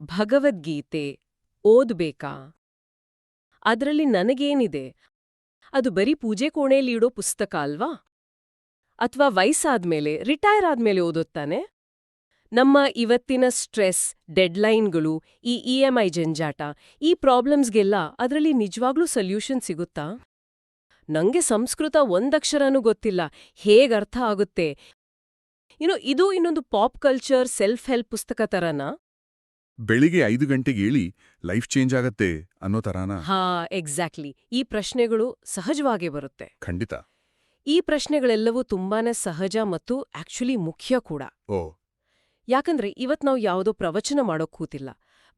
ಭಗವದ್ಗೀತೆ ಓದ್ಬೇಕಾ? ಅದರಲ್ಲಿ ನನಗೇನಿದೆ? ಅದು ಬರೀ ಪೂಜೆ ಕೋಣೆಯಲ್ಲಿ ಇಡೋ ಪುಸ್ತಕ ಅಲ್ವಾ? ಅಥವಾ ವಯಸ್ಸಾದ್ಮೇಲೆ, ರಿಟೈರ್ ಆದ್ಮೇಲೆ ಓದೋತ್ತಾನೆ ನಮ್ಮ ಇವತ್ತಿನ ಸ್ಟ್ರೆಸ್, ಡೆಡ್ಲೈನ್ಗಳು, ಈ ಇ ಎಂ ಐ ಜಂಜಾಟ, ಈ ಪ್ರಾಬ್ಲಮ್ಸ್ಗೆಲ್ಲ ಅದರಲ್ಲಿ ನಿಜವಾಗ್ಲೂ ಸೊಲ್ಯೂಷನ್ ಸಿಗುತ್ತಾ? ನಂಗೆ ಸಂಸ್ಕೃತ ಒಂದಕ್ಷರನೂ ಗೊತ್ತಿಲ್ಲ, ಹೇಗ್ ಅರ್ಥ ಆಗುತ್ತೆ? ಇನ್ನು ಇದು ಇನ್ನೊಂದು ಪಾಪ್ ಕಲ್ಚರ್, ಸೆಲ್ಫ್ ಹೆಲ್ಪ್ ಪುಸ್ತಕ ತರನಾ? ಬೆಳಿಗ್ಗೆ ಐದು ಗಂಟೆಗೆ ಏಳಿ ಲೈಫ್ ಚೇಂಜ್ ಆಗತ್ತೆ ಅನ್ನೋ ತರಾನ ಹಾ ಎಕ್ಸಾಕ್ಟ್ಲಿ ಈ ಪ್ರಶ್ನೆಗಳು ಸಹಜವಾಗಿ ಬರುತ್ತೆ. ಖಂಡಿತ. ಈ ಪ್ರಶ್ನೆಗಳೆಲ್ಲವೂ ತುಂಬಾನೇ ಸಹಜ ಮತ್ತು ಆಕ್ಚುಲಿ ಮುಖ್ಯ ಕೂಡ. ಓ. ಯಾಕಂದ್ರೆ ಇವತ್ ನಾವು ಯಾವುದೋ ಪ್ರವಚನ ಮಾಡೋಕ್ ಕೂತಿಲ್ಲ.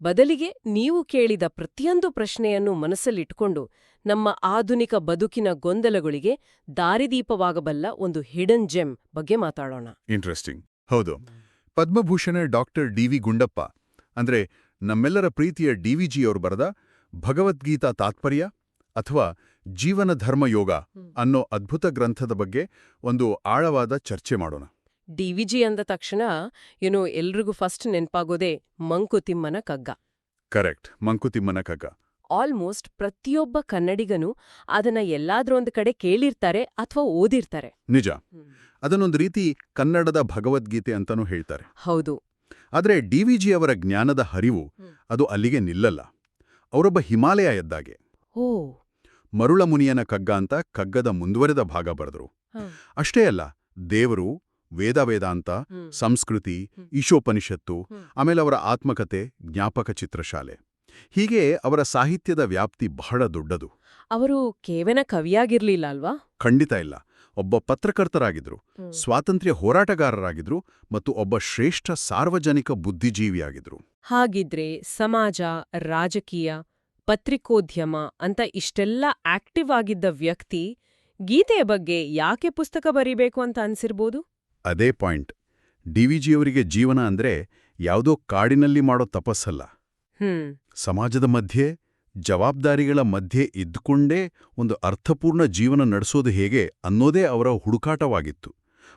ಬದಲಿಗೆ ನೀವು ಕೇಳಿದ ಪ್ರತಿಯೊಂದು ಪ್ರಶ್ನೆಯನ್ನು ಮನಸ್ಸಲ್ಲಿಟ್ಕೊಂಡು ನಮ್ಮ ಆಧುನಿಕ ಬದುಕಿನ ಗೊಂದಲಗಳಿಗೆ ದಾರಿದೀಪವಾಗಬಲ್ಲ ಒಂದು ಹಿಡನ್ ಜೆಮ್ ಬಗ್ಗೆ ಮಾತಾಡೋಣ. ಇಂಟ್ರೆಸ್ಟಿಂಗ್ ಹೌದು. Padma Bhushan doctor D V Gundappa ಅಂದ್ರೆ ನಮ್ಮೆಲ್ಲರ ಪ್ರೀತಿಯ ಡಿ ವಿ ಜಿಯವರು ಬರೆದ ಭಗವದ್ಗೀತಾ ತಾತ್ಪರ್ಯ ಅಥವಾ ಜೀವನ ಧರ್ಮ ಯೋಗ ಅನ್ನೋ ಅದ್ಭುತ ಗ್ರಂಥದ ಬಗ್ಗೆ ಒಂದು ಆಳವಾದ ಚರ್ಚೆ ಮಾಡೋಣ. ಡಿ ವಿ ಜಿ ಅಂದ ತಕ್ಷಣ ಏನೋ ಎಲ್ರಿಗೂ ಫಸ್ಟ್ ನೆನಪಾಗೋದೇ ಮಂಕುತಿಮ್ಮನ ಕಗ್ಗ. ಕರೆಕ್ಟ್ ಮಂಕುತಿಮ್ಮನ ಕಗ್ಗ. ಆಲ್ಮೋಸ್ಟ್ ಪ್ರತಿಯೊಬ್ಬ ಕನ್ನಡಿಗನು ಅದನ್ನ ಎಲ್ಲಾದ್ರೂ ಎಲ್ಲಾದ್ರೊಂದು ಕಡೆ ಕೇಳಿರ್ತಾರೆ ಅಥವಾ ಓದಿರ್ತಾರೆ. ನಿಜ. ಅದನ್ನೊಂದು ರೀತಿ ಕನ್ನಡದ ಭಗವದ್ಗೀತೆ ಅಂತಾನೂ ಹೇಳ್ತಾರೆ. ಹೌದು. ಆದರೆ ಡಿ ವಿ ಜಿ ಅವರ ಜ್ಞಾನದ ಹರಿವು ಅದು ಅಲ್ಲಿಗೆ ನಿಲ್ಲಲ್ಲ. ಅವರೊಬ್ಬ ಹಿಮಾಲಯ ಎದ್ದಾಗೆ. ಓ. ಮರುಳ ಮುನಿಯನ ಕಗ್ಗ ಅಂತ ಕಗ್ಗದ ಮುಂದುವರೆದ ಭಾಗ ಬರೆದರು. ಅಷ್ಟೇ ಅಲ್ಲ ದೇವರು ವೇದ ವೇದಾಂತ ಸಂಸ್ಕೃತಿ. ಈಶೋಪನಿಷತ್ತು ಆಮೇಲೆ ಅವರ ಆತ್ಮಕತೆ ಜ್ಞಾಪಕ ಚಿತ್ರಶಾಲೆ. ಹೀಗೆ ಅವರ ಸಾಹಿತ್ಯದ ವ್ಯಾಪ್ತಿ ಬಹಳ ದೊಡ್ಡದು. ಅವರು ಕೇವಲ ಕವಿಯಾಗಿರ್ಲಿಲ್ಲ ಅಲ್ವಾ? ಖಂಡಿತ ಇಲ್ಲ. ಒಬ್ಬ ಪತ್ರಕರ್ತರಾಗಿದ್ರು ಸ್ವಾತಂತ್ರ್ಯ ಹೋರಾಟಗಾರರಾಗಿದ್ರು ಮತ್ತು ಒಬ್ಬ ಶ್ರೇಷ್ಠ ಸಾರ್ವಜನಿಕ ಬುದ್ಧಿಜೀವಿಯಾಗಿದ್ರು. ಹಾಗಿದ್ರೆ ಸಮಾಜ ರಾಜಕೀಯ ಪತ್ರಿಕೋದ್ಯಮ ಅಂತ ಇಷ್ಟೆಲ್ಲ ಆಕ್ಟಿವ್ ಆಗಿದ್ದ ವ್ಯಕ್ತಿ ಗೀತೆಯ ಬಗ್ಗೆ ಯಾಕೆ ಪುಸ್ತಕ ಬರೀಬೇಕು ಅಂತ ಅನ್ಸಿರ್ಬೋದು? ಅದೇ ಪಾಯಿಂಟ್. ಡಿವಿಜಿಯವರಿಗೆ ಜೀವನ ಅಂದ್ರೆ ಯಾವುದೋ ಕಾಡಿನಲ್ಲಿ ಮಾಡೋ ತಪಸ್ಸಲ್ಲ. ಹ್ಮ್. ಸಮಾಜದ ಮಧ್ಯೆ ಜವಾಬ್ದಾರಿಗಳ ಮಧ್ಯೆ ಇದ್ದುಕೊಂಡೇ ಒಂದು ಅರ್ಥಪೂರ್ಣ ಜೀವನ ನಡೆಸೋದು ಹೇಗೆ ಅನ್ನೋದೇ ಅವರ ಹುಡುಕಾಟವಾಗಿತ್ತು.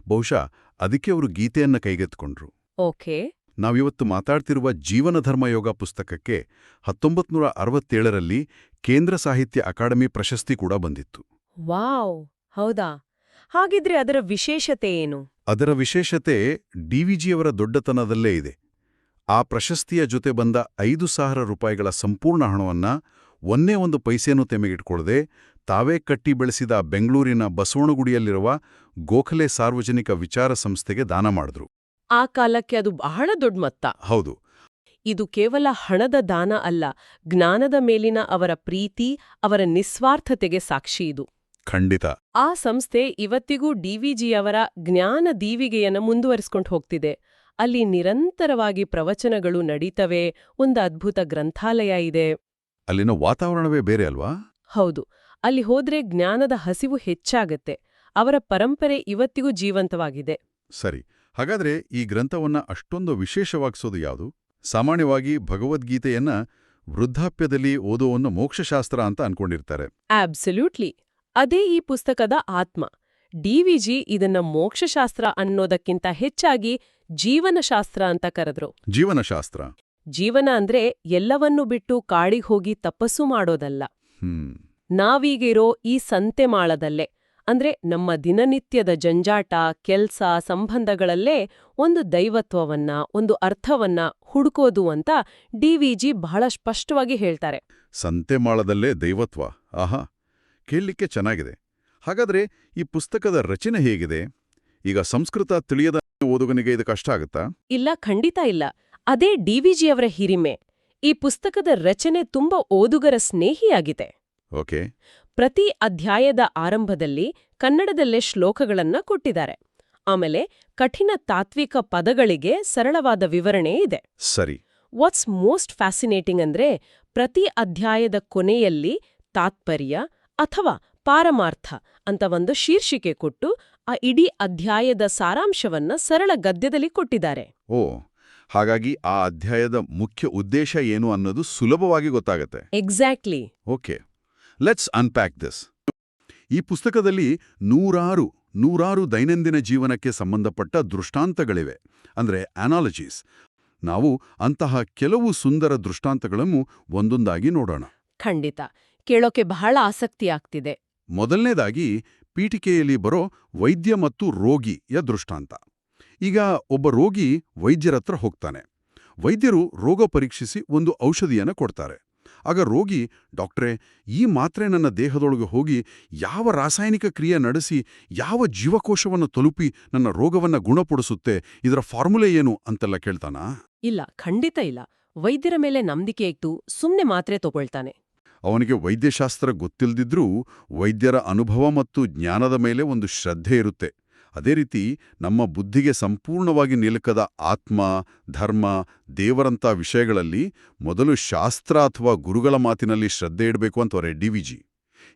ಬಹುಶಃ ಅದಕ್ಕೆ ಅವರು ಗೀತೆಯನ್ನ ಕೈಗೆತ್ತಿಕೊಂಡ್ರು. ಓಕೆ. ನಾವಿವತ್ತು ಮಾತಾಡ್ತಿರುವ ಜೀವನ ಧರ್ಮಯೋಗ ಪುಸ್ತಕಕ್ಕೆ ಹತ್ತೊಂಬತ್ತು ನೂರ ಅರವತ್ತೇಳರಲ್ಲಿ ಕೇಂದ್ರ ಸಾಹಿತ್ಯ ಅಕಾಡೆಮಿ ಪ್ರಶಸ್ತಿ ಕೂಡ ಬಂದಿತ್ತು. ವಾವ್! ಹೌದಾ? ಹಾಗಿದ್ರೆ ಅದರ ವಿಶೇಷತೆ ಏನು? ಅದರ ವಿಶೇಷತೆ ಡಿವಿಜಿಯವರ ದೊಡ್ಡತನದಲ್ಲೇ ಇದೆ. ಆ ಪ್ರಶಸ್ತಿಯ ಜೊತೆ ಬಂದ ಐದು ಸಾವಿರ ರೂಪಾಯಿಗಳ ಸಂಪೂರ್ಣ ಹಣವನ್ನ ಒಂದೇ ಒಂದು ಪೈಸೆಯನ್ನು ತೆಮೆಗಿಟ್ಕೊಳ್ಳದೆ ತಾವೇ ಕಟ್ಟಿ ಬೆಳೆಸಿದ ಬೆಂಗಳೂರಿನ ಬಸವಣಗುಡಿಯಲ್ಲಿರುವ ಗೋಖಲೆ ಸಾರ್ವಜನಿಕ ವಿಚಾರ ಸಂಸ್ಥೆಗೆ ದಾನ ಮಾಡಿದ್ರು. ಆ ಕಾಲಕ್ಕೆ ಅದು ಬಹಳ ದೊಡ್ಡ ಮೊತ್ತ. ಹೌದು. ಇದು ಕೇವಲ ಹಣದ ದಾನ ಅಲ್ಲ ಜ್ಞಾನದ ಮೇಲಿನ ಅವರ ಪ್ರೀತಿ ಅವರ ನಿಸ್ವಾರ್ಥತೆಗೆ ಸಾಕ್ಷಿ ಇದು. ಖಂಡಿತ. ಆ ಸಂಸ್ಥೆ ಇವತ್ತಿಗೂ ಡಿವಿಜಿಯವರ ಜ್ಞಾನ ದೀವಿಗೆಯನ್ನು ಮುಂದುವರಿಸಿಕೊಂಡು ಹೋಗ್ತಿದೆ. ಅಲ್ಲಿ ನಿರಂತರವಾಗಿ ಪ್ರವಚನಗಳು ನಡೀತವೆ ಒಂದು ಅದ್ಭುತ ಗ್ರಂಥಾಲಯ ಇದೆ. ಅಲ್ಲಿನ ವಾತಾವರಣವೇ ಬೇರೆ ಅಲ್ವಾ? ಹೌದು ಅಲ್ಲಿ ಹೋದ್ರೆ ಜ್ಞಾನದ ಹಸಿವು ಹೆಚ್ಚಾಗತ್ತೆ ಅವರ ಪರಂಪರೆ ಇವತ್ತಿಗೂ ಜೀವಂತವಾಗಿದೆ. ಸರಿ ಹಾಗಾದ್ರೆ ಈ ಗ್ರಂಥವನ್ನ ಅಷ್ಟೊಂದು ವಿಶೇಷವಾಗಿಸೋದು ಯಾವುದು? ಸಾಮಾನ್ಯವಾಗಿ ಭಗವದ್ಗೀತೆಯನ್ನ ವೃದ್ಧಾಪ್ಯದಲ್ಲಿ ಓದುವನ್ನು ಮೋಕ್ಷಶಾಸ್ತ್ರ ಅಂತ ಅನ್ಕೊಂಡಿರ್ತಾರೆ. ಆಬ್ಸಲ್ಯೂಟ್ಲಿ ಅದೇ ಈ ಪುಸ್ತಕದ ಆತ್ಮ. ಡಿವಿಜಿ ಇದನ್ನ ಮೋಕ್ಷಶಾಸ್ತ್ರ ಅನ್ನೋದಕ್ಕಿಂತ ಹೆಚ್ಚಾಗಿ ಜೀವನಶಾಸ್ತ್ರ ಅಂತ ಕರೆದ್ರು. ಜೀವನಶಾಸ್ತ್ರ? ಜೀವನ ಅಂದ್ರೆ ಎಲ್ಲವನ್ನೂ ಬಿಟ್ಟು ಕಾಡಿಗೆ ಹೋಗಿ ತಪಸ್ಸು ಮಾಡೋದಲ್ಲ. ನಾವೀಗಿರೋ ಈ ಸಂತೆ ಮಾಳದಲ್ಲೇ ಅಂದ್ರೆ ನಮ್ಮ ದಿನನಿತ್ಯದ ಜಂಜಾಟ ಕೆಲ್ಸ ಸಂಬಂಧಗಳಲ್ಲೇ ಒಂದು ದೈವತ್ವವನ್ನ ಒಂದು ಅರ್ಥವನ್ನ ಹುಡುಕೋದು ಅಂತ ಡಿವಿಜಿ ಬಹಳ ಸ್ಪಷ್ಟವಾಗಿ ಹೇಳ್ತಾರೆ. ಸಂತೆ ಮಾಳದಲ್ಲೇ ದೈವತ್ವ? ಆಹಾ ಕೇಳಲಿಕ್ಕೆ ಚೆನ್ನಾಗಿದೆ. ಹಾಗಾದ್ರೆ ಈ ಪುಸ್ತಕದ ರಚನೆ ಹೇಗಿದೆ? ಈಗ ಸಂಸ್ಕೃತ ತಿಳಿಯದ ಓದುಗನಿಗೆ ಇದು ಕಷ್ಟ ಆಗುತ್ತಾ? ಇಲ್ಲ ಖಂಡಿತ ಇಲ್ಲ. ಅದೇ ಡಿವಿಜಿಯವರ ಹಿರಿಮೆ. ಈ ಪುಸ್ತಕದ ರಚನೆ ತುಂಬಾ ಓದುಗರ ಸ್ನೇಹಿಯಾಗಿದೆ. ಓಕೆ. ಪ್ರತಿ ಅಧ್ಯಾಯದ ಆರಂಭದಲ್ಲಿ ಕನ್ನಡದಲ್ಲೇ ಶ್ಲೋಕಗಳನ್ನ ಕೊಟ್ಟಿದ್ದಾರೆ. ಆಮೇಲೆ ಕಠಿಣ ತಾತ್ವಿಕ ಪದಗಳಿಗೆ ಸರಳವಾದ ವಿವರಣೆ ಇದೆ. ಸರಿ. ವಾಟ್ಸ್ ಮೋಸ್ಟ್ ಫ್ಯಾಸಿನೇಟಿಂಗ್ ಅಂದ್ರೆ ಪ್ರತಿ ಅಧ್ಯಾಯದ ಕೊನೆಯಲ್ಲಿ ತಾತ್ಪರ್ಯ ಅಥವಾ ಪಾರಮಾರ್ಥ ಅಂತ ಒಂದು ಶೀರ್ಷಿಕೆ ಕೊಟ್ಟು ಆ ಇಡೀ ಅಧ್ಯಾಯದ ಸಾರಾಂಶವನ್ನ ಸರಳ ಗದ್ಯದಲ್ಲಿ ಕೊಟ್ಟಿದ್ದಾರೆ. ಓ ಹಾಗಾಗಿ ಆ ಅಧ್ಯಾಯದ ಮುಖ್ಯ ಉದ್ದೇಶ ಏನು ಅನ್ನೋದು ಸುಲಭವಾಗಿ ಗೊತ್ತಾಗತ್ತೆ. Exactly okay let's unpack this ಈ ಪುಸ್ತಕದಲ್ಲಿ ನೂರಾರು ನೂರಾರು ದೈನಂದಿನ ಜೀವನಕ್ಕೆ ಸಂಬಂಧಪಟ್ಟ ದೃಷ್ಟಾಂತಗಳಿವೆ ಅಂದ್ರೆ ಅನಾಲಜೀಸ್ ನಾವು ಅಂತಹ ಕೆಲವು ಸುಂದರ ದೃಷ್ಟಾಂತಗಳನ್ನು ಒಂದೊಂದಾಗಿ ನೋಡೋಣ. ಖಂಡಿತ. ಕೇಳೋಕೆ ಬಹಳ ಆಸಕ್ತಿ ಆಗ್ತಿದೆ ಮೊದಲನೇದಾಗಿ ಪೀಠಿಕೆಯಲ್ಲಿ ಬರೋ ವೈದ್ಯ ಮತ್ತು ರೋಗಿಯ ದೃಷ್ಟಾಂತ. ಈಗ ಒಬ್ಬ ರೋಗಿ ವೈದ್ಯರತ್ರ ಹೋಗ್ತಾನೆ. ವೈದ್ಯರು ರೋಗ ಪರೀಕ್ಷಿಸಿ ಒಂದು ಔಷಧಿಯನ್ನು ಕೊಡ್ತಾರೆ. ಆಗ ರೋಗಿ, ಡಾಕ್ಟ್ರೇ, ಈ ಮಾತ್ರೆ ನನ್ನ ದೇಹದೊಳಗೆ ಹೋಗಿ ಯಾವ ರಾಸಾಯನಿಕ ಕ್ರಿಯೆ ನಡೆಸಿ, ಯಾವ ಜೀವಕೋಶವನ್ನು ತಲುಪಿ ನನ್ನ ರೋಗವನ್ನು ಗುಣಪಡಿಸುತ್ತೆ, ಇದರ ಫಾರ್ಮುಲೆ ಏನು? ಅಂತೆಲ್ಲ ಕೇಳ್ತಾನಾ? ಇಲ್ಲ, ಖಂಡಿತ ಇಲ್ಲ. ವೈದ್ಯರ ಮೇಲೆ ನಂಬಿಕೆ ಇಟ್ಟು ಸುಮ್ಮನೆ ಮಾತ್ರೆ ತಗೊಳ್ತಾನೆ. ಅವನಿಗೆ ವೈದ್ಯಶಾಸ್ತ್ರ ಗೊತ್ತಿಲ್ದಿದ್ರೂ ವೈದ್ಯರ ಅನುಭವ ಮತ್ತು ಜ್ಞಾನದ ಮೇಲೆ ಒಂದು ಶ್ರದ್ಧೆ ಇರುತ್ತೆ. ಅದೇ ರೀತಿ ನಮ್ಮ ಬುದ್ಧಿಗೆ ಸಂಪೂರ್ಣವಾಗಿ ನಿಲುಕದ ಆತ್ಮ, ಧರ್ಮ, ದೇವರಂಥ ವಿಷಯಗಳಲ್ಲಿ ಮೊದಲು ಶಾಸ್ತ್ರ ಅಥವಾ ಗುರುಗಳ ಮಾತಿನಲ್ಲಿ ಶ್ರದ್ಧೆ ಇಡಬೇಕು ಅಂತವರೆ ಡಿ ವಿಜಿ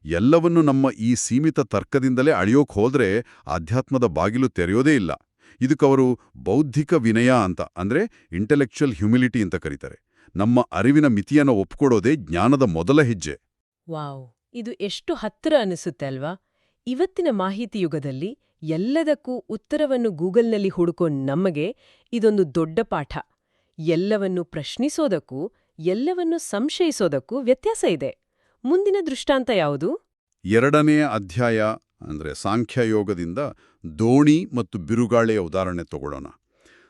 ಎಲ್ಲವನ್ನು ನಮ್ಮ ಈ ಸೀಮಿತ ತರ್ಕದಿಂದಲೇ ಅಳೆಯೋಕೆ ಹೋದರೆ ಆಧ್ಯಾತ್ಮದ ಬಾಗಿಲು ತೆರೆಯೋದೇ ಇಲ್ಲ. ಇದಕ್ಕವರು ಬೌದ್ಧಿಕ ವಿನಯ ಅಂತ, ಅಂದ್ರೆ ಇಂಟೆಲೆಕ್ಚುಯಲ್ ಹ್ಯುಮಿಲಿಟಿ ಅಂತ ಕರೀತಾರೆ. ನಮ್ಮ ಅರಿವಿನ ಮಿತಿಯನ್ನು ಒಪ್ಕೊಡೋದೇ ಜ್ಞಾನದ ಮೊದಲ ಹೆಜ್ಜೆ. ವಾವ್. ಇದು ಎಷ್ಟು ಹತ್ತಿರ ಅನಿಸುತ್ತೆ ಅಲ್ವಾ? ಇವತ್ತಿನ ಮಾಹಿತಿ ಯುಗದಲ್ಲಿ ಎಲ್ಲದಕ್ಕೂ ಉತ್ತರವನ್ನು ಗೂಗಲ್ನಲ್ಲಿ ಹುಡುಕೋ ನಮಗೆ ಇದೊಂದು ದೊಡ್ಡ ಪಾಠ. ಎಲ್ಲವನ್ನು ಪ್ರಶ್ನಿಸೋದಕ್ಕೂ ಎಲ್ಲವನ್ನು ಸಂಶಯಿಸೋದಕ್ಕೂ ವ್ಯತ್ಯಾಸ ಇದೆ. ಮುಂದಿನ ದೃಷ್ಟಾಂತ ಯಾವುದು? ಎರಡನೆಯ ಅಧ್ಯಾಯ ಅಂದರೆ ಸಾಂಖ್ಯಯೋಗದಿಂದ ದೋಣಿ ಮತ್ತು ಬಿರುಗಾಳಿಯ ಉದಾಹರಣೆ ತಗೊಳ್ಳೋಣ.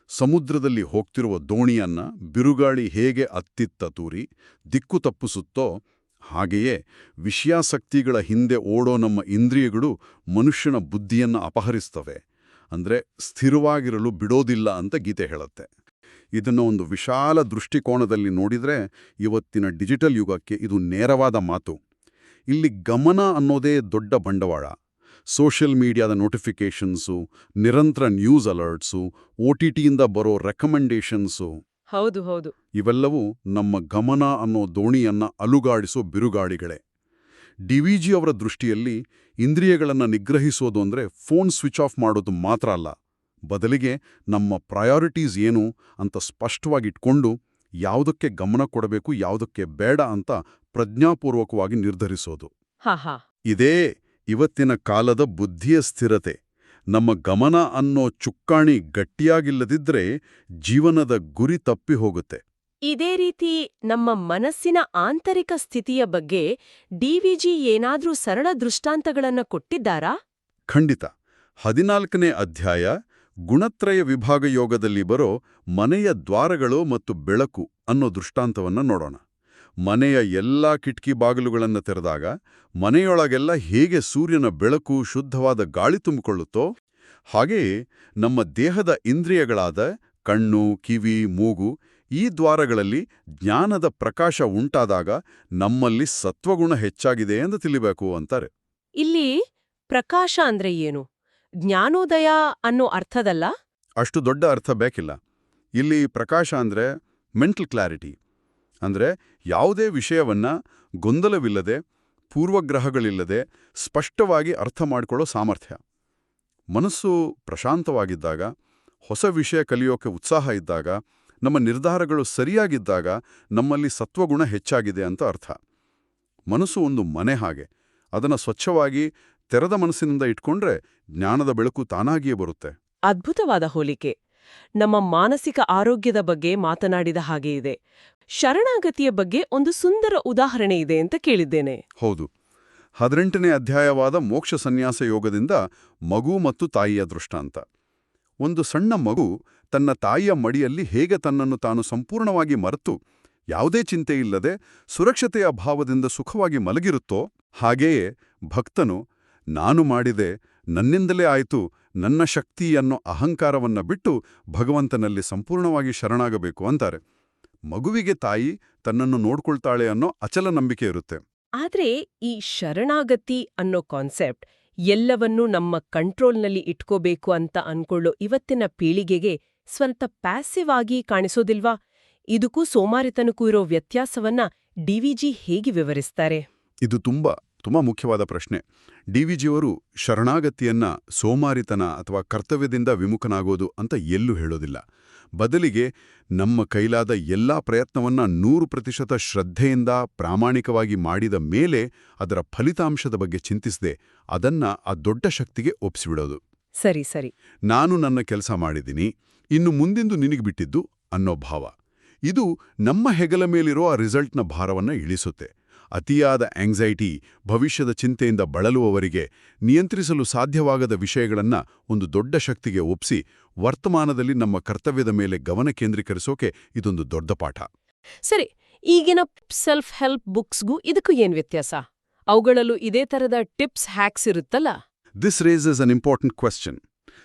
ಸಮುದ್ರದಲ್ಲಿ ಹೋಗ್ತಿರುವ ದೋಣಿಯನ್ನ ಬಿರುಗಾಳಿ ಹೇಗೆ ಅತ್ತಿತ್ತ ತೂರಿ, ದಿಕ್ಕು ತಪ್ಪಿಸುತ್ತೋ ಹಾಗೆಯೇ ವಿಷಯಾಸಕ್ತಿಗಳ ಹಿಂದೆ ಓಡೋ ನಮ್ಮ ಇಂದ್ರಿಯಗಳು ಮನುಷ್ಯನ ಬುದ್ಧಿಯನ್ನು ಅಪಹರಿಸ್ತವೆ. ಅಂದರೆ ಸ್ಥಿರವಾಗಿರಲು ಬಿಡೋದಿಲ್ಲ ಅಂತ ಗೀತೆ ಹೇಳುತ್ತೆ. ಇದನ್ನು ಒಂದು ವಿಶಾಲ ದೃಷ್ಟಿಕೋನದಲ್ಲಿ ನೋಡಿದರೆ ಇವತ್ತಿನ ಡಿಜಿಟಲ್ ಯುಗಕ್ಕೆ ಇದು ನೇರವಾದ ಮಾತು. ಇಲ್ಲಿ ಗಮನ ಅನ್ನೋದೇ ದೊಡ್ಡ ಬಂಡವಾಳ. ಸೋಷಿಯಲ್ ಮೀಡಿಯಾದ ನೋಟಿಫಿಕೇಷನ್ಸು ನಿರಂತರ ನ್ಯೂಸ್ ಅಲರ್ಟ್ಸು ಒ ಟಿ ಟಿಯಿಂದ ಬರೋ ರೆಕಮೆಂಡೇಷನ್ಸು ಹೌದು ಹೌದು. ಇವೆಲ್ಲವೂ ನಮ್ಮ ಗಮನ ಅನ್ನೋ ದೋಣಿಯನ್ನ ಅಲುಗಾಡಿಸೋ ಬಿರುಗಾಳಿಗಳೇ. ಡಿವಿಜಿ ಅವರ ದೃಷ್ಟಿಯಲ್ಲಿ ಇಂದ್ರಿಯಗಳನ್ನು ನಿಗ್ರಹಿಸೋದು ಅಂದರೆ ಫೋನ್ ಸ್ವಿಚ್ ಆಫ್ ಮಾಡೋದು ಮಾತ್ರ ಅಲ್ಲ. ಬದಲಿಗೆ ನಮ್ಮ ಪ್ರಯಾರಿಟೀಸ್ ಏನು ಅಂತ ಸ್ಪಷ್ಟವಾಗಿಟ್ಕೊಂಡು ಯಾವುದಕ್ಕೆ ಗಮನ ಕೊಡಬೇಕು ಯಾವುದಕ್ಕೆ ಬೇಡ ಅಂತ ಪ್ರಜ್ಞಾಪೂರ್ವಕವಾಗಿ ನಿರ್ಧರಿಸೋದು. ಇದೇ ಇವತ್ತಿನ ಕಾಲದ ಬುದ್ಧಿಯ ಸ್ಥಿರತೆ ನಮ್ಮ ಗಮನ ಅನ್ನೋ ಚುಕ್ಕಾಣಿ ಗಟ್ಟಿಯಾಗಿಲ್ಲದಿದ್ರೆ ಜೀವನದ ಗುರಿ ತಪ್ಪಿ ಹೋಗುತ್ತೆ. ಇದೇ ರೀತಿ ನಮ್ಮ ಮನಸ್ಸಿನ ಆಂತರಿಕ ಸ್ಥಿತಿಯ ಬಗ್ಗೆ ಡಿವಿಜಿ ಏನಾದ್ರೂ ಸರಳ ದೃಷ್ಟಾಂತಗಳನ್ನು ಕೊಟ್ಟಿದ್ದಾರಾ? ಖಂಡಿತ. ಹದಿನಾಲ್ಕನೇ ಅಧ್ಯಾಯ ಗುಣತ್ರಯ ವಿಭಾಗ ಯೋಗದಲ್ಲಿ ಬರೋ ಮನೆಯ ದ್ವಾರಗಳು ಮತ್ತು ಬೆಳಕು ಅನ್ನೋ ದೃಷ್ಟಾಂತವನ್ನ ನೋಡೋಣ. ಮನೆಯ ಎಲ್ಲಾ ಕಿಟಕಿ ಬಾಗಿಲುಗಳನ್ನು ತೆರೆದಾಗ ಮನೆಯೊಳಗೆಲ್ಲ ಹೇಗೆ ಸೂರ್ಯನ ಬೆಳಕು ಶುದ್ಧವಾದ ಗಾಳಿ ತುಂಬಿಕೊಳ್ಳುತ್ತೋ ಹಾಗೆಯೇ ನಮ್ಮ ದೇಹದ ಇಂದ್ರಿಯಗಳಾದ ಕಣ್ಣು ಕಿವಿ ಮೂಗು ಈ ದ್ವಾರಗಳಲ್ಲಿ ಜ್ಞಾನದ ಪ್ರಕಾಶ ಉಂಟಾದಾಗ ನಮ್ಮಲ್ಲಿ ಸತ್ವಗುಣ ಹೆಚ್ಚಾಗಿದೆ ಎಂದು ತಿಳಿಬೇಕು ಅಂತಾರೆ. ಇಲ್ಲಿ ಪ್ರಕಾಶ ಅಂದ್ರೆ ಏನು? ಜ್ಞಾನೋದಯ ಅನ್ನೋ ಅರ್ಥದಲ್ಲ? ಅಷ್ಟು ದೊಡ್ಡ ಅರ್ಥ ಬೇಕಿಲ್ಲ. ಇಲ್ಲಿ ಪ್ರಕಾಶ ಅಂದ್ರೆ ಮೆಂಟಲ್ ಕ್ಲಾರಿಟಿ. ಅಂದ್ರೆ ಯಾವುದೇ ವಿಷಯವನ್ನ ಗೊಂದಲವಿಲ್ಲದೆ, ಪೂರ್ವಗ್ರಹಗಳಿಲ್ಲದೆ ಸ್ಪಷ್ಟವಾಗಿ ಅರ್ಥ ಮಾಡಿಕೊಳ್ಳೋ ಸಾಮರ್ಥ್ಯ. ಮನಸ್ಸು ಪ್ರಶಾಂತವಾಗಿದ್ದಾಗ, ಹೊಸ ವಿಷಯ ಕಲಿಯೋಕೆ ಉತ್ಸಾಹ ಇದ್ದಾಗ, ನಮ್ಮ ನಿರ್ಧಾರಗಳು ಸರಿಯಾಗಿದ್ದಾಗ ನಮ್ಮಲ್ಲಿ ಸತ್ವಗುಣ ಹೆಚ್ಚಾಗಿದೆ ಅಂತ ಅರ್ಥ. ಮನಸ್ಸು ಒಂದು ಮನೆ ಹಾಗೆ. ಅದನ್ನು ಸ್ವಚ್ಛವಾಗಿ ತೆರೆದ ಮನಸ್ಸಿನಿಂದ ಇಟ್ಕೊಂಡ್ರೆ ಜ್ಞಾನದ ಬೆಳಕು ತಾನಾಗಿಯೇ ಬರುತ್ತೆ. ಅದ್ಭುತವಾದ ಹೋಲಿಕೆ. ನಮ್ಮ ಮಾನಸಿಕ ಆರೋಗ್ಯದ ಬಗ್ಗೆ ಮಾತನಾಡಿದ ಹಾಗೆ ಇದೆ. ಶರಣಾಗತಿಯ ಬಗ್ಗೆ ಒಂದು ಸುಂದರ ಉದಾಹರಣೆ ಇದೆ ಅಂತ ಕೇಳಿದ್ದೇನೆ. ಹೌದು. ಹದಿನೆಂಟನೇ ಅಧ್ಯಾಯವಾದ ಮೋಕ್ಷ ಸನ್ಯಾಸ ಯೋಗದಿಂದ ಮಗು ಮತ್ತು ತಾಯಿಯ ದೃಷ್ಟಾಂತ ಒಂದು ಸಣ್ಣ ಮಗು ತನ್ನ ತಾಯಿಯ ಮಡಿಯಲ್ಲಿ ಹೇಗೆ ತನ್ನನ್ನು ತಾನು ಸಂಪೂರ್ಣವಾಗಿ ಮರೆತು ಯಾವುದೇ ಚಿಂತೆ ಇಲ್ಲದೆ ಸುರಕ್ಷತೆಯ ಭಾವದಿಂದ ಸುಖವಾಗಿ ಮಲಗಿರುತ್ತೋ ಹಾಗೆಯೇ ಭಕ್ತನು ನಾನು ಮಾಡಿದೆ, ನನ್ನಿಂದಲೇ ಆಯಿತು, ನನ್ನ ಶಕ್ತಿ ಅನ್ನೋ ಅಹಂಕಾರವನ್ನ ಬಿಟ್ಟು ಭಗವಂತನಲ್ಲಿ ಸಂಪೂರ್ಣವಾಗಿ ಶರಣಾಗಬೇಕು ಅಂತಾರೆ. ಮಗುವಿಗೆ ತಾಯಿ ತನ್ನನ್ನು ನೋಡ್ಕೊಳ್ತಾಳೆ ಅನ್ನೋ ಅಚಲ ನಂಬಿಕೆ ಇರುತ್ತೆ. ಆದ್ರೆ ಈ ಶರಣಾಗತಿ ಅನ್ನೋ ಕಾನ್ಸೆಪ್ಟ್ ಎಲ್ಲವನ್ನೂ ನಮ್ಮ ಕಂಟ್ರೋಲ್ನಲ್ಲಿ ಇಟ್ಕೋಬೇಕು ಅಂತ ಅನ್ಕೊಳ್ಳೋ ಇವತ್ತಿನ ಪೀಳಿಗೆಗೆ ಸ್ವಲ್ಪ ಪ್ಯಾಸಿವ್ ಆಗಿ ಕಾಣಿಸೋದಿಲ್ವಾ? ಇದಕ್ಕೂ ಸೋಮಾರಿತನಕ್ಕೂ ಇರೋ ವ್ಯತ್ಯಾಸವನ್ನ ಡಿವಿಜಿ ಹೇಗೆ ವಿವರಿಸ್ತಾರೆ? ಇದು ತುಂಬ ತುಂಬ ಮುಖ್ಯವಾದ ಪ್ರಶ್ನೆ. ಡಿ ವಿ ಜಿಯವರು ಶರಣಾಗತಿಯನ್ನ ಸೋಮಾರಿತನ ಅಥವಾ ಕರ್ತವ್ಯದಿಂದ ವಿಮುಖನಾಗೋದು ಅಂತ ಎಲ್ಲೂ ಹೇಳೋದಿಲ್ಲ. ಬದಲಿಗೆ ನಮ್ಮ ಕೈಲಾದ ಎಲ್ಲಾ ಪ್ರಯತ್ನವನ್ನ ನೂರು ಪ್ರತಿಶತ ಶ್ರದ್ಧೆಯಿಂದ ಪ್ರಾಮಾಣಿಕವಾಗಿ ಮಾಡಿದ ಮೇಲೆ ಅದರ ಫಲಿತಾಂಶದ ಬಗ್ಗೆ ಚಿಂತಿಸದೆ ಅದನ್ನ ಆ ದೊಡ್ಡ ಶಕ್ತಿಗೆ ಒಪ್ಸಿಬಿಡೋದು. ಸರಿ ಸರಿ. ನಾನು ನನ್ನ ಕೆಲಸ ಮಾಡಿದ್ದೀನಿ ಇನ್ನು ಮುಂದಿಂದು ನಿನಗೆ ಬಿಟ್ಟಿದ್ದು ಅನ್ನೋ ಭಾವ. ಇದು ನಮ್ಮ ಹೆಗಲ ಮೇಲಿರೋ ಆ ರಿಸಲ್ಟ್ನ ಭಾರವನ್ನ ಇಳಿಸುತ್ತೆ. ಅತಿಯಾದ ಆಂಗ್ಸೈಟಿ ಭವಿಷ್ಯದ ಚಿಂತೆಯಿಂದ ಬಳಲುವವರಿಗೆ ನಿಯಂತ್ರಿಸಲು ಸಾಧ್ಯವಾಗದ ವಿಷಯಗಳನ್ನು ಒಂದು ದೊಡ್ಡ ಶಕ್ತಿಗೆ ಒಪ್ಪಿಸಿ ವರ್ತಮಾನದಲ್ಲಿ ನಮ್ಮ ಕರ್ತವ್ಯದ ಮೇಲೆ ಗಮನ ಕೇಂದ್ರೀಕರಿಸೋಕೆ ಇದೊಂದು ದೊಡ್ಡ ಪಾಠ. ಸರಿ ಈಗಿನ ಸೆಲ್ಫ್ ಹೆಲ್ಪ್ ಬುಕ್ಸ್ಗೂ ಇದಕ್ಕೂ ಏನ್ ವ್ಯತ್ಯಾಸ? ಅವುಗಳಲ್ಲೂ ಇದೇ ತರದ ಟಿಪ್ಸ್ ಹ್ಯಾಕ್ಸ್ ಇರುತ್ತಲ್ಲ? This raises an important question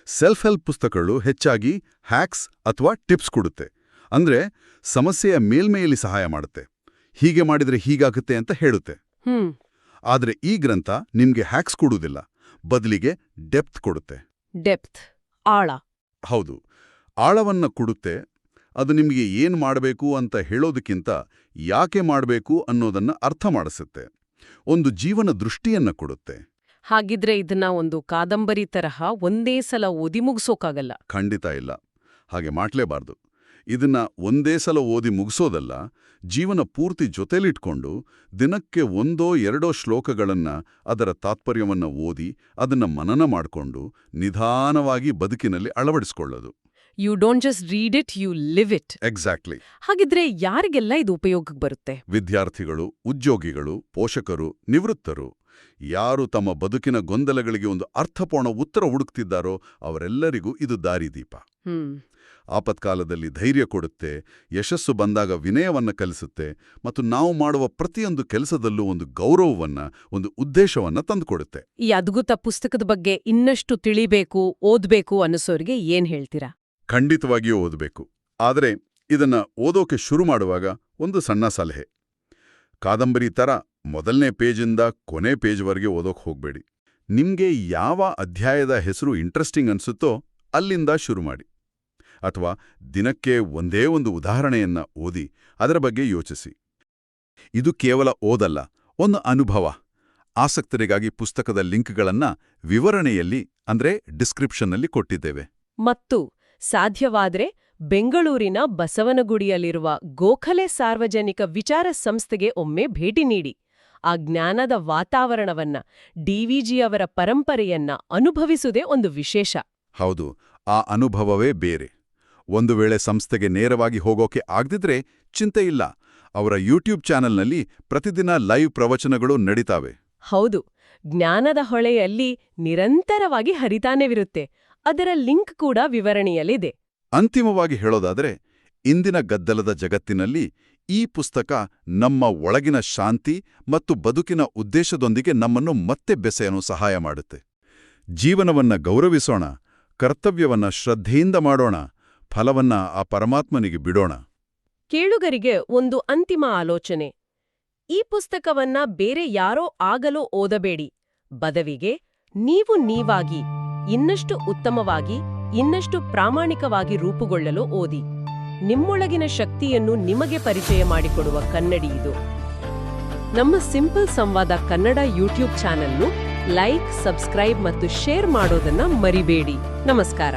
self help ಪುಸ್ತಕಗಳು ಹೆಚ್ಚಾಗಿ ಹ್ಯಾಕ್ಸ್ ಅಥವಾ ಟಿಪ್ಸ್ ಕೊಡುತ್ತೆ. ಅಂದ್ರೆ ಸಮಸ್ಯೆಯ ಮೇಲ್ಮೆಯಲ್ಲಿ ಸಹಾಯ ಮಾಡುತ್ತೆ. ಹೀಗೆ ಮಾಡಿದ್ರೆ ಹೀಗಾಗುತ್ತೆ ಅಂತ ಹೇಳುತ್ತೆ. ಹ್ಮ್. ಆದ್ರೆ ಈ ಗ್ರಂಥ ನಿಮ್ಗೆ ಹ್ಯಾಕ್ಸ್ ಕೊಡುವುದಿಲ್ಲ. ಬದಲಿಗೆ ಡೆಪ್ತ್ ಕೊಡುತ್ತೆ. ಡೆಪ್ತ್ ಆಳ. ಹೌದು. ಆಳವನ್ನ ಕೊಡುತ್ತೆ. ಅದು ನಿಮಗೆ ಏನು ಮಾಡಬೇಕು ಅಂತ ಹೇಳೋದಕ್ಕಿಂತ ಯಾಕೆ ಮಾಡಬೇಕು ಅನ್ನೋದನ್ನ ಅರ್ಥ ಮಾಡಿಸುತ್ತೆ. ಒಂದು ಜೀವನ ದೃಷ್ಟಿಯನ್ನ ಕೊಡುತ್ತೆ. ಹಾಗಿದ್ರೆ ಇದನ್ನ ಒಂದು ಕಾದಂಬರಿ ತರಹ ಒಂದೇ ಸಲ ಓದಿ ಮುಗ್ಸೋಕಾಗಲ್ಲ. ಖಂಡಿತ ಇಲ್ಲ. ಹಾಗೆ ಮಾಡಲೇಬಾರ್ದು. ಇದನ್ನ ಒಂದೇ ಸಲ ಓದಿ ಮುಗಿಸೋದಲ್ಲ ಜೀವನ ಪೂರ್ತಿ ಜೊತೆಲಿಟ್ಕೊಂಡು ದಿನಕ್ಕೆ ಒಂದೋ ಎರಡೋ ಶ್ಲೋಕಗಳನ್ನ ಅದರ ತಾತ್ಪರ್ಯವನ್ನ ಓದಿ ಅದನ್ನ ಮನನ ಮಾಡಿಕೊಂಡು ನಿಧಾನವಾಗಿ ಬದುಕಿನಲ್ಲಿ ಅಳವಡಿಸ್ಕೊಳ್ಳೋದು. You don't just read it you live it exactly ಹಾಗಿದ್ರೆ ಯಾರಿಗೆಲ್ಲ ಇದು ಉಪಯೋಗಕ್ಕೆ ಬರುತ್ತೆ? ವಿದ್ಯಾರ್ಥಿಗಳು ಉದ್ಯೋಗಿಗಳು ಪೋಷಕರು ನಿವೃತ್ತರು ಯಾರು ತಮ್ಮ ಬದುಕಿನ ಗೊಂದಲಗಳಿಗೆ ಒಂದು ಅರ್ಥಪೂರ್ಣ ಉತ್ತರ ಹುಡುಕ್ತಿದ್ದಾರೋ ಅವರೆಲ್ಲರಿಗೂ ಇದು ದಾರಿದೀಪ. ಆಪತ್ಕಾಲದಲ್ಲಿ ಧೈರ್ಯ ಕೊಡುತ್ತೆ ಯಶಸ್ಸು ಬಂದಾಗ ವಿನಯವನ್ನ ಕಲಿಸುತ್ತೆ ಮತ್ತು ನಾವು ಮಾಡುವ ಪ್ರತಿಯೊಂದು ಕೆಲಸದಲ್ಲೂ ಒಂದು ಗೌರವವನ್ನ ಒಂದು ಉದ್ದೇಶವನ್ನ ತಂದುಕೊಡುತ್ತೆ. ಈ ಅದ್ಭುತ ಪುಸ್ತಕದ ಬಗ್ಗೆ ಇನ್ನಷ್ಟು ತಿಳಿಬೇಕು ಓದ್ಬೇಕು ಅನ್ನಿಸೋರಿಗೆ ಏನ್ ಹೇಳ್ತೀರಾ? ಖಂಡಿತವಾಗಿಯೂ ಓದಬೇಕು. ಆದರೆ ಇದನ್ನ ಓದೋಕೆ ಶುರು ಮಾಡುವಾಗ ಒಂದು ಸಣ್ಣ ಸಲಹೆ. ಕಾದಂಬರಿ ತರ ಮೊದಲನೇ ಪೇಜಿಂದ ಕೊನೆ ಪೇಜ್ವರೆಗೆ ಓದೋಕ್ ಹೋಗ್ಬೇಡಿ. ನಿಮಗೆ ಯಾವ ಅಧ್ಯಾಯದ ಹೆಸರು ಇಂಟ್ರೆಸ್ಟಿಂಗ್ ಅನಿಸುತ್ತೋ ಅಲ್ಲಿಂದ ಶುರು ಮಾಡಿ. ಅಥವಾ ದಿನಕ್ಕೆ ಒಂದೇ ಒಂದು ಉದಾಹರಣೆಯನ್ನ ಓದಿ, ಅದರ ಬಗ್ಗೆ ಯೋಚಿಸಿ. ಇದು ಕೇವಲ ಓದಲ್ಲ, ಒಂದು ಅನುಭವ. ಆಸಕ್ತರಿಗಾಗಿ ಪುಸ್ತಕದ ಲಿಂಕ್ಗಳನ್ನ ವಿವರಣೆಯಲ್ಲಿ, ಅಂದ್ರೆ ಡಿಸ್ಕ್ರಿಪ್ಷನ್ನಲ್ಲಿ ಕೊಟ್ಟಿದ್ದೇವೆ. ಮತ್ತು ಸಾಧ್ಯವಾದ್ರೆ ಬೆಂಗಳೂರಿನ ಬಸವನಗುಡಿಯಲ್ಲಿರುವ ಗೋಖಲೆ ಸಾರ್ವಜನಿಕ ವಿಚಾರ ಸಂಸ್ಥೆಗೆ ಒಮ್ಮೆ ಭೇಟಿ ನೀಡಿ. ಆ ಜ್ಞಾನದ ವಾತಾವರಣವನ್ನ ಡಿವಿಜಿಯವರ ಪರಂಪರೆಯನ್ನ ಅನುಭವಿಸುವುದೇ ಒಂದು ವಿಶೇಷ. ಹೌದು ಆ ಅನುಭವವೇ ಬೇರೆ. ಒಂದು ವೇಳೆ ಸಂಸ್ಥೆಗೆ ನೇರವಾಗಿ ಹೋಗೋಕೆ ಆಗ್ದಿದ್ರೆ ಚಿಂತೆ ಇಲ್ಲ. ಅವರ ಯೂಟ್ಯೂಬ್ ಚಾನೆಲ್ನಲ್ಲಿ ಪ್ರತಿದಿನ ಲೈವ್ ಪ್ರವಚನಗಳು ನಡೀತಾವೆ. ಹೌದು ಜ್ಞಾನದ ಹೊಳೆಯಲ್ಲಿ ನಿರಂತರವಾಗಿ ಹರಿತಾನೆವಿರುತ್ತೆ ಅದರ ಲಿಂಕ್ ಕೂಡ ವಿವರಣೆಯಲ್ಲಿದೆ. ಅಂತಿಮವಾಗಿ ಹೇಳೋದಾದರೆ ಇಂದಿನ ಗದ್ದಲದ ಜಗತ್ತಿನಲ್ಲಿ ಈ ಪುಸ್ತಕ ನಮ್ಮ ಒಳಗಿನ ಶಾಂತಿ ಮತ್ತು ಬದುಕಿನ ಉದ್ದೇಶದೊಂದಿಗೆ ನಮ್ಮನ್ನು ಮತ್ತೆ ಬೆಸೆಯಲು ಸಹಾಯ ಮಾಡುತ್ತೆ. ಜೀವನವನ್ನ ಗೌರವಿಸೋಣ, ಕರ್ತವ್ಯವನ್ನ ಶ್ರದ್ಧೆಯಿಂದ ಮಾಡೋಣ, ಫಲವನ್ನ ಆ ಪರಮಾತ್ಮನಿಗೆ ಬಿಡೋಣ. ಕೇಳುಗರಿಗೆ ಒಂದು ಅಂತಿಮ ಆಲೋಚನೆ. ಈ ಪುಸ್ತಕವನ್ನ ಬೇರೆ ಯಾರೋ ಆಗಲೋ ಓದಬೇಡಿ. ಬದವಿಗೆ ನೀವು ನೀವಾಗಿ, ಇನ್ನಷ್ಟು ಉತ್ತಮವಾಗಿ, ಇನ್ನಷ್ಟು ಪ್ರಾಮಾಣಿಕವಾಗಿ ರೂಪುಗೊಳ್ಳಲು ಓದಿ. ನಿಮ್ಮೊಳಗಿನ ಶಕ್ತಿಯನ್ನು ನಿಮಗೆ ಪರಿಚಯ ಮಾಡಿಕೊಡುವ ಕನ್ನಡಿ ಇದು. ನಮ್ಮ ಸಿಂಪಲ್ ಸಂವಾದ ಕನ್ನಡ ಯೂಟ್ಯೂಬ್ ಚಾನೆಲ್ನು ಲೈಕ್, ಸಬ್ಸ್ಕ್ರೈಬ್ ಮತ್ತು ಶೇರ್ ಮಾಡೋದನ್ನ ಮರಿಬೇಡಿ. ನಮಸ್ಕಾರ.